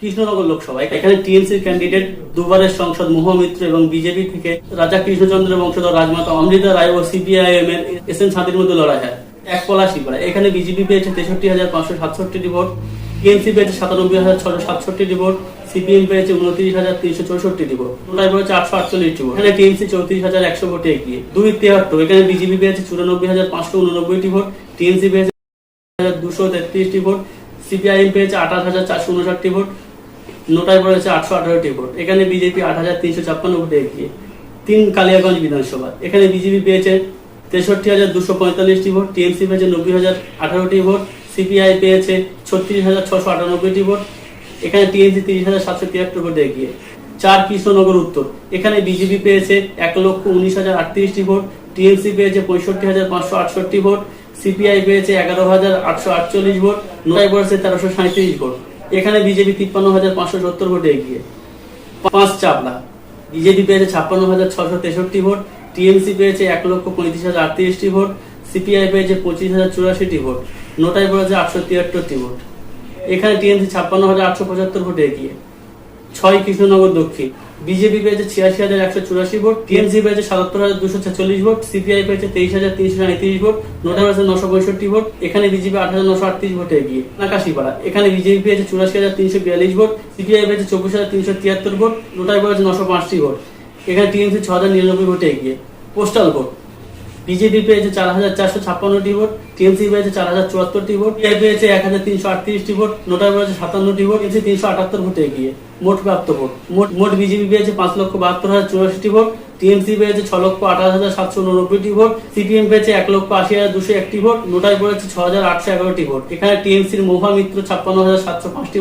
কৃষ্ণনগর লোকসভা এখানে টিএমসির ক্যান্ডিডেট দুবারের সংসদ মহামিত্র এবং বিজেপি থেকে রাজা কৃষ্ণচন্দ্রের বংশধর রাজমাতা অমৃতা রায় ও সিপিআইএম এর এস এন সাঁতির মধ্যে লড়াই হয়। এক পলাশি পাড়া এখানে বিজেপি পেয়েছে তেষট্টি হাজার পাঁচশো সাতষট্টি ভোট, টিএমসি পেয়েছে সাতানব্বই হাজার ছশো সাতষট্টি ভোট সিপিএম পেয়েছে উনত্রিশ হাজার তিনশো চৌষট্টি ভোট। টোটাল পেয়েছে আটশো আটচল্লিশটি ভোট। এখানে টিএমসি চৌত্রিশ হাজার একশো ভোটে এগিয়ে। দুই তিয়াত্তর এখানে বিজেপি পেয়েছে চুরানব্বই হাজার পাঁচশো উননব্বইটি ভোট, টিএমসি পেয়েছে দুশো তেত্রিশটি ভোট সিপিআইএম পেয়েছে আঠাশ হাজার চারশো উনষাটটি ভোট নোটায় পড়েছে আটশো আঠারোটি ভোট। এখানে বিজেপি আট হাজার তিনশো ছাপ্পান্ন ভোটে এগিয়ে। তিন কালিয়াগঞ্জ বিধানসভা। এখানে বিজেপি পেয়েছে তেষট্টি হাজার দুশো পঁয়তাল্লিশটি ভোট, টিএমসি পেয়েছে নব্বই হাজার আঠারোটি ভোট, সিপিআই পেয়েছে ছত্রিশ হাজার ছশো আটানব্বইটি ভোট। এখানে টিএমসি তিরিশ হাজার সাতশো তিয়াত্তর ভোটে এগিয়ে। চার কৃষ্ণনগর উত্তর। এখানে বিজেপি পেয়েছে এক লক্ষ উনিশ হাজার আটত্রিশটি ভোট, টিএমসি পেয়েছে পঁয়ষট্টি হাজার পাঁচশো আটষট্টি ভোট সিপিআই পেয়েছে এগারো হাজার আটশো আটচল্লিশ ভোট নোটায় পড়েছে তেরোশো সাঁত্রিশ ভোট। এখানে বিজেপি তিপ্পান্ন হাজার পাঁচশো সত্তর ভোটে এগিয়ে। পাঁচ চাপলা। বিজেপি পেয়েছে ছাপ্পান্ন হাজার ছশো তেষট্টি ভোট, টিএমসি পেয়েছে এক লক্ষ পঁয়ত্রিশ হাজার আটত্রিশটি ভোট, সিপিআই পেয়েছে পঁচিশ হাজার চুরাশিটি ভোট নোটায় পড়েছে আটশো তিয়াত্তরটি ভোট। এখানে টিএমসি ছাপ্পান্ন হাজার আটশো পঁচাত্তর ভোটে এগিয়ে। ছয় কৃষ্ণনগর দক্ষিণ। বিজেপি পেয়েছে ছিয়াশি হাজার একশো চুরাশি ভোট, টিএমসি পেয়েছে সাতাত্তর হাজার দুশো ছেচল্লিশ ভোট, সিপিআই পেয়েছে তেইশ হাজার তিনশো সাঁত্রিশ ভোট নোটা পেয়েছে নশো পঁয়ষট্টি ভোট, এখানে বিজেপি আট হাজার নশো আটত্রিশ ভোটে এগিয়ে। নাকাশিপাড়া এখানে বিজেপি পেয়েছে চুরাশি হাজার তিনশো বিয়াল্লিশ ভোট, সিপিআই পেয়েছে চব্বিশ হাজার তিনশো তিয়াত্তর ভোট নোটায় পেয়েছে নশো পাঁচটি ভোট, এখানে টিএমসি ছ হাজার নিরানব্বই ভোটে এগিয়ে। পোস্টাল ভোট বিজেপি পেয়েছে চার হাজার চারশো ছাপ্পান্নটি ভোট টিএমসি পেয়েছে চার হাজার চুয়াত্তরটি ভোট এ পেয়েছে এক হাজার তিনশো আটত্রিশটি ভোট, নোটার পেয়েছে সাতান্নটি ভোট এসে তিনশো আটাত্তর ভোটে এগিয়ে, মোট প্রাপ্ত ভোট। মোট মোট বিজেপি পেয়েছে পাঁচ লক্ষ বাহাত্তর হাজার চুরাশিটি ভোট টিএমসি পেয়েছে ছ লক্ষ আঠাশ হাজার সাতশো উননব্বইটি ভোট সিপিএম পেয়েছে এক লক্ষ আশি হাজার দুশো একটি ভোট, নোটায় পড়েছে ছ হাজার আটশো এগারোটি ভোট। এখানে টিএমসির মহামিত্র ছাপ্পান্ন হাজার সাতশো পাঁচটি